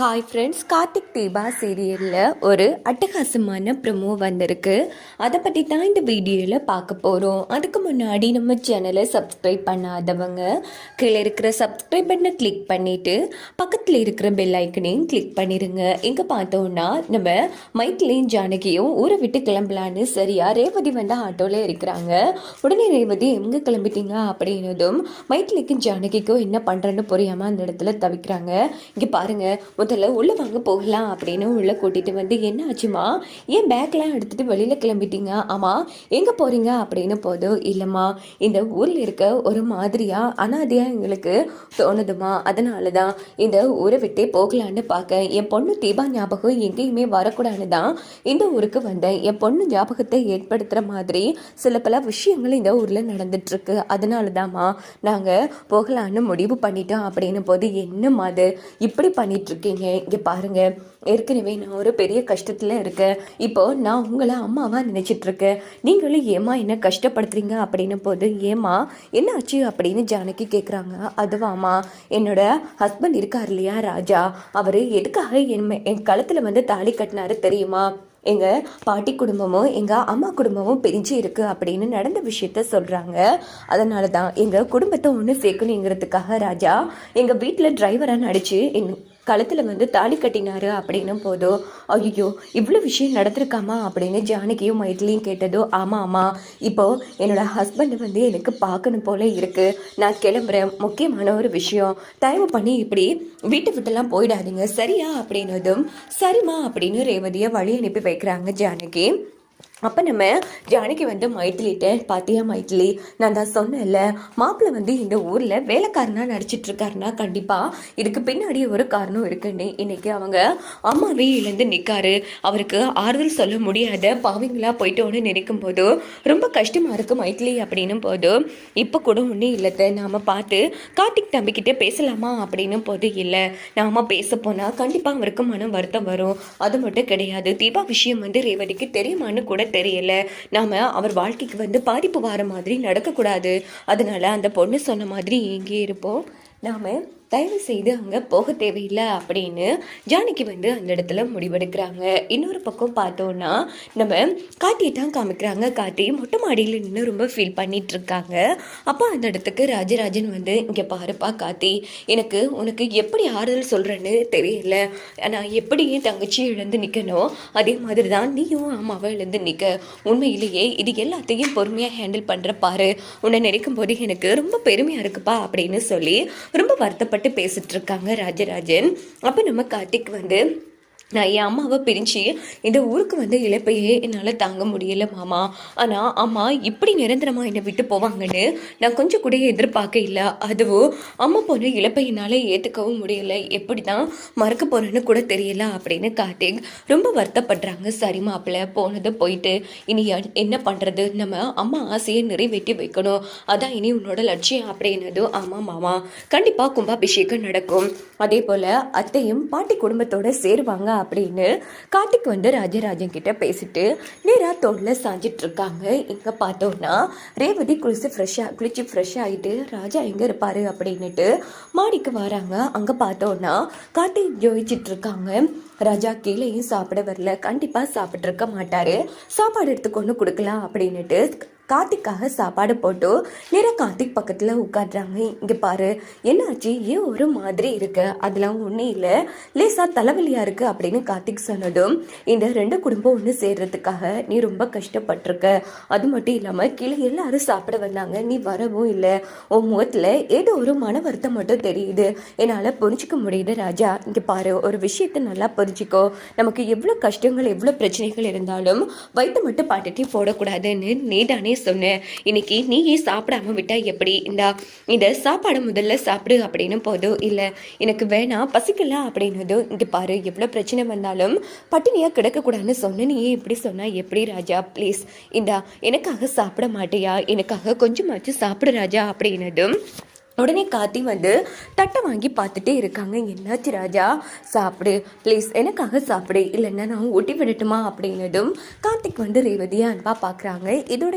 Hi friends Karthik Deepa சீரியலில் ஒரு அட்டகாசமான ப்ரமோ வந்திருக்கு. அதை பற்றி தான் இந்த வீடியோவில் பார்க்க போகிறோம் அதுக்கு முன்னாடி நம்ம சேனலை சப்ஸ்கிரைப் பண்ணாதவங்க கீழே இருக்கிற சப்ஸ்கிரைப் பட்டனை கிளிக் பண்ணிவிட்டு பக்கத்தில் இருக்கிற பெல் ஐக்கனையும் கிளிக் பண்ணிடுங்க இங்கே பார்த்தோன்னா நம்ம மைத்திலையும் ஜானகியும் ஊரை விட்டு கிளம்பலான்னு சரியா ரேவதி வந்து ஆட்டோவில் இருக்கிறாங்க. உடனே ரேவதி எங்கே கிளம்பிட்டீங்க? அப்படின்னதும் மைத்திலிக்கும் ஜானகிக்கும் என்ன பண்ணுறேன்னு புரியாமல் அந்த இடத்துல தவிக்கிறாங்க. இங்கே பாருங்கள் முதல்ல உள்ளே வாங்க போகலாம் அப்படின்னு உள்ளே கூட்டிகிட்டு வந்து என்ன ஆச்சுமா? ஏன் பேக்லாம் எடுத்துகிட்டு வெளியில் கிளம்பிட்டீங்க? ஆமாம் எங்கே போகிறீங்க அப்படின்னு போதும் இல்லைம்மா இந்த ஊரில் இருக்க ஒரு மாதிரியாக அனாதையாக எங்களுக்கு தோணுதுமா? அதனால தான் இந்த ஊரை விட்டே போகலான்னு பார்க்க என் பொண்ணு தீபா ஞாபகம் எங்கேயுமே வரக்கூடாது தான் இந்த ஊருக்கு வந்தேன். என் பொண்ணு ஞாபகத்தை ஏற்படுத்துகிற மாதிரி சில பல விஷயங்கள் இந்த ஊரில் நடந்துட்டுருக்கு. அதனால தாம்மா நாங்கள் போகலான்னு முடிவு பண்ணிட்டோம். அப்படின்னு போது என்னம்மா அது இப்படி பண்ணிகிட்ருக்கீங்க இருக்கீங்க? இங்கே பாருங்க. ஏற்கனவே நான் ஒரு பெரிய கஷ்டத்தில் இருக்கேன். இப்போ நான் உங்களை அம்மாவாக நினைச்சிட்டு இருக்கேன் நீங்களும் ஏமா என்ன கஷ்டப்படுத்துறீங்க அப்படின்னு போது ஏமா என்ன ஆச்சு அப்படின்னு ஜானகி கேட்குறாங்க அதுவாமா என்னோட ஹஸ்பண்ட் இருக்கார் இல்லையா ராஜா? அவர் எதுக்காக என் மே- என் கழுத்தில் வந்து தாலி கட்டினாரு தெரியுமா? எங்கள் பாட்டி குடும்பமும் எங்கள் அம்மா குடும்பமும் பிரிஞ்சு இருக்கு அப்படின்னு நடந்த விஷயத்த சொல்கிறாங்க அதனால தான் எங்கள் குடும்பத்தை ஒன்று சேர்க்கணுங்கிறதுக்காக ராஜா எங்கள் வீட்டில் டிரைவராக நடித்து என் கழுத்தில் வந்து தாலி கட்டினாரு அப்படின்னும் போதோ ஐயோ இவ்வளோ விஷயம் நடந்திருக்காமா? அப்படின்னு ஜானகியும் மைத்திலையும் கேட்டதோ ஆமாம் ஆமாம் இப்போ என்னோட ஹஸ்பண்ட் வந்து எனக்கு பார்க்கணும் போல இருக்குது நான் கிளம்புறேன். முக்கியமான ஒரு விஷயம். தயவு பண்ணி இப்படி வீட்டை விட்டுலாம் போயிடாதீங்க. சரியா? அப்படின்னதும் சரிம்மா அப்படின்னு ரேவதியை வழி அனுப்பி வைக்கிறாங்க ஜானகி. அப்போ நம்ம ஜானகி வந்து மைத்திலிட்ட பாத்தியா மைத்திலி நான் தான் சொன்னேன்ல. மாப்பிள்ளை வந்து இந்த ஊரில் வேலைக்காரனாக நடிச்சிட்டு இருக்காருன்னா கண்டிப்பாக இதுக்கு பின்னாடி ஒரு காரணம் இருக்குன்னு. இன்னைக்கு அவங்க அம்மாவே இழந்து நிற்காரு அவருக்கு ஆறுதல் சொல்ல முடியாத பாவிங்களா போயிட்டோன்னு நினைக்கும் போது ரொம்ப கஷ்டமாக இருக்குது மைத்திலி அப்படின்னும் போது இப்போ கூட ஒன்றும் இல்லத்தை. நாம் பார்த்து கார்த்திக் தம்பிக்கிட்ட பேசலாமா அப்படின்னும் போது இல்லை. நாம பேச போனால் கண்டிப்பாக அவருக்கு மனம் வருத்தம் வரும். அது மட்டும் கிடையாது. தீபா விஷயம் வந்து ரேவதிக்கு தெரியுமான்னு கூட தெரியல. நாம அவர் வாழ்க்கைக்கு வந்து பாதிப்பு வர மாதிரி நடக்கக்கூடாது. அதனால அந்த பொண்ணு சொன்ன மாதிரி இங்கே இருப்போம். நாம் தயவு செய்து அங்கே போக தேவையில்லை அப்படின்னு ஜானகி வந்து அந்த இடத்துல முடிவெடுக்கிறாங்க. இன்னொரு பக்கம் பார்த்தோன்னா நம்ம காட்டியை தான் காமிக்கிறாங்க. காட்டி மொட்டை மாடியில் நின்று ரொம்ப ஃபீல் பண்ணிட்டு இருக்காங்க அப்போ அந்த இடத்துக்கு ராஜராஜன் வந்து இங்கே பாருப்பா காத்தி எனக்கு உனக்கு எப்படி ஆறுதல் சொல்கிறேன்னு தெரியல. நான் எப்படி என் தங்கச்சி இழந்து நிற்கணும் அதே மாதிரி தான் நீயும் அம்மாவை இழந்து நிற்க உண்மையிலேயே இது எல்லாத்தையும் பொறுமையாக ஹேண்டில் பண்ணுற பாரு. உன்னை நினைக்கும் போது எனக்கு ரொம்ப பெருமையாக இருக்குப்பா அப்படின்னு சொல்லி ரொம்ப வருத்தப்பட்டு பேசிட்டு இருக்காங்க ராஜராஜன். அப்போ நம்ம கார்த்திக் வந்து நான் என் அம்மாவை பிரிஞ்சு இந்த ஊருக்கு வந்து இழப்பையே என்னால் தாங்க முடியல மாமா. ஆனால் அம்மா இப்படி நிரந்தரமாக என்னை விட்டு போவாங்கன்னு நான் கொஞ்சம் கூட எதிர்பார்க்க இல்லை. அதுவும் அம்மா போன இழப்பை என்னால் ஏற்றுக்கவும் முடியலை. எப்படி தான் மறக்க போகிறேன்னு கூட தெரியல அப்படின்னு கார்த்திக் ரொம்ப வருத்தப்படுறாங்க. சரி மாப்பிள்ள போனது போயிட்டு இனி என்ன பண்ணுறது நம்ம அம்மா ஆசையை நிறைவேற்றி வைக்கணும். அதான் இனி உன்னோட லட்சியம் அப்படின்னது ஆமாம் மாமா. கண்டிப்பாக கும்பாபிஷேகம் நடக்கும். அதே போல் அத்தையும் பாட்டி குடும்பத்தோடு சேருவாங்க அப்படின்னு கார்த்திக் வந்து ராஜராஜன் கிட்ட பேசிட்டு நேராக தோட்டில் சாஞ்சிட்டு இருக்காங்க இங்கே பார்த்தோன்னா ரேவதி குளிச்சு ஃப்ரெஷ்ஷாக குளிச்சு ஃப்ரெஷ் ஆகிட்டு ராஜா எங்கே இருப்பார்? அப்படின்னுட்டு மாடிக்கு வராங்க. அங்கே பார்த்தோன்னா கார்த்திக் ஜோதிச்சிட்டு இருக்காங்க ராஜா கீழேயும் சாப்பிட வரல. கண்டிப்பாக சாப்பிட்ருக்க மாட்டார். சாப்பாடு எடுத்துக்கொண்டு கொடுக்கலாம் அப்படின்னுட்டு கார்த்திக்காக சாப்பாடு போட்டு நேராக கார்த்திக் பக்கத்தில் உட்காடுறாங்க இங்கே பாரு என்னாச்சு? ஏன் ஒரு மாதிரி இருக்கு? அதெல்லாம் ஒன்றும் இல்லை. லேசாக தலைவலியாக இருக்கு அப்படின்னு கார்த்திக் சொன்னதும் இந்த ரெண்டு குடும்பம் ஒன்று சேர்றதுக்காக நீ ரொம்ப கஷ்டப்பட்டிருக்க. அது மட்டும் இல்லாமல் கீழே எல்லாரும் சாப்பிட வந்தாங்க. நீ வரவும் இல்லை. உன் முகத்தில் ஏதோ ஒரு மன வருத்தம் மட்டும் தெரியுது. என்னால் புரிஞ்சிக்க முடியுது ராஜா. இங்கே பாரு ஒரு விஷயத்தை நல்லா புரிஞ்சுக்கோ. நமக்கு எவ்வளோ கஷ்டங்கள் எவ்வளோ பிரச்சனைகள் இருந்தாலும் வயிற்று மட்டும் பாட்டுட்டே போடக்கூடாதுன்னு நீ தானே சொன்ன இன்னைக்கு நீயே சாப்பிடாம விட்டா எப்படி? இந்தா இந்த சாப்பாடை முதல்ல சாப்பிடு அப்படின்னு போதும் இல்லை எனக்கு வேணாம் பசிக்கல அப்படின்னதும் இங்கே பாரு எவ்வளோ பிரச்சனை வந்தாலும் பட்டினியாக கிடக்கக்கூடாதுன்னு சொன்ன நீயே இப்படி சொன்னா எப்படி ராஜா? ப்ளீஸ் இந்தா எனக்காக சாப்பிட மாட்டியா? எனக்காக கொஞ்சமாச்சும் சாப்பிடு ராஜா அப்படின்னதும் உடனே காத்தி வந்து தட்டை வாங்கி பார்த்துட்டே இருக்காங்க. என்னாச்சு ராஜா? சாப்பிடு ப்ளீஸ் எனக்காக சாப்பிடு இல்லைன்னா நான் ஊட்டி விடட்டுமா? அப்படின்னதும் கார்த்திக் வந்து ரேவதியாக அன்பா பார்க்குறாங்க. இதோட